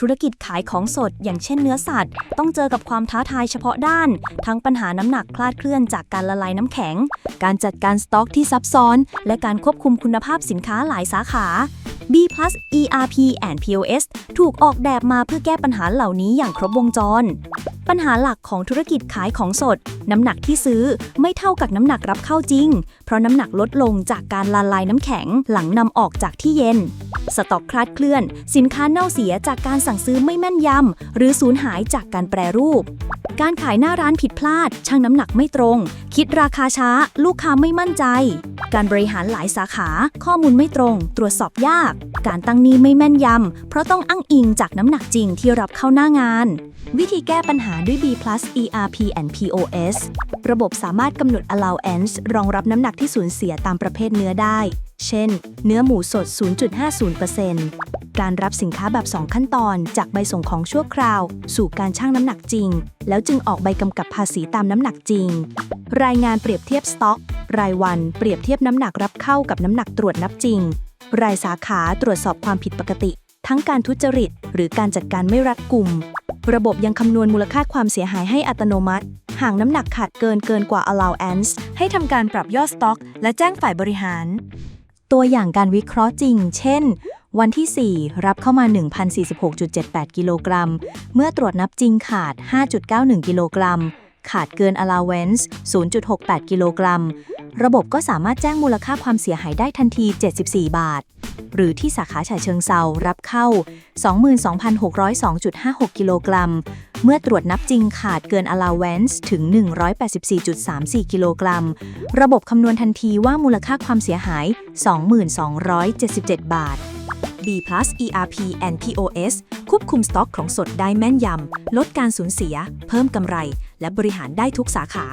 ธุรกิจขายของสด อย่างเช่นเนื้อสัตว์ ต้องเจอกับความท้าทายเฉพาะด้าน ทั้งปัญหาน้ำหนักคลาดเคลื่อนจากการละลายน้ำแข็ง การจัดการสต็อกที่ซับซ้อน และการควบคุมคุณภาพสินค้าหลายสาขา B+ERP and POS ถูกออกแบบมาเพื่อแก้ปัญหาเหล่านี้อย่างครบวงจร ปัญหาหลักของธุรกิจขายของสด น้ำหนักที่ซื้อไม่เท่ากับน้ำหนักรับเข้าจริง เพราะน้ำหนักลดลงจากการละลายน้ำแข็งหลังนำออกจากที่เย็น สต็อกคลาดเคลื่อน สินค้าเน่าเสียจากการสั่งซื้อไม่แม่นยำ หรือสูญหายจากการแปรรูป การขายหน้าร้านผิดพลาดชั่งน้ำหนักไม่ตรง คิดราคาช้า ลูกค้าไม่มั่นใจ การบริหารหลายสาขา ข้อมูลไม่ตรง ตรวจสอบยาก การตั้งนี้ไม่แม่นยำ เพราะต้องอ้างอิงจากน้ำหนักจริงที่รับเข้าหน้างาน วิธีแก้ปัญหาด้วย B+ERP and POS ระบบสามารถกำหนด allowance รองรับน้ำหนักที่สูญเสียตามประเภทเนื้อได้ เช่น เนื้อหมูสด 0.50%การรับสินค้าแบบ 2 ขั้นตอน จากใบส่งของชั่วคราว สู่การชั่งน้ำหนักจริง แล้วจึงออกใบกำกับภาษีตามน้ำหนักจริง รายงานเปรียบเทียบสต็อก รายวันเปรียบเทียบน้ำหนักรับเข้ากับน้ำหนักตรวจนับจริง รายสาขาตรวจสอบความผิดปกติ ทั้งการทุจริต หรือการจัดการไม่รัดกุม ระบบยังคำนวณมูลค่าความเสียหายให้อัตโนมัติ หากน้ำหนักขาดเกินเกินกว่า allowance ให้ทำการปรับยอดสต็อก และแจ้งฝ่ายบริหาร ตัวอย่างการวิเคราะห์จริง เช่น วันที่ 4 รับเข้ามา 1,046.78 กิโลกรัม เมื่อตรวจนับจริงขาด 5.91 กิโลกรัม ขาดเกิน allowance 0.68 กิโลกรัม ระบบก็สามารถแจ้งมูลค่าความเสียหายได้ทันที 74 บาท หรือที่สาขาฉะเชิงเซารับเข้า 22,602.56 กิโลกรัม เมื่อตรวจนับจริงขาดเกิน allowance ถึง 184.34 กิโลกรัม ระบบคำนวณทันทีว่ามูลค่าความเสียหาย 2277 บาท B plus ERP and POS ควบคุมสต็อกของสดได้แม่นยำ ลดการสูญเสีย เพิ่มกำไร และบริหารได้ทุกสาขา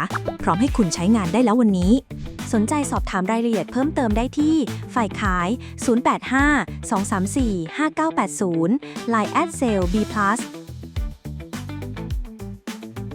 พร้อมให้คุณใช้งานได้แล้ววันนี้ สนใจสอบถามรายละเอียดเพิ่มเติมได้ที่ ฝ่ายขาย 085 234 5980 Line at sale B plus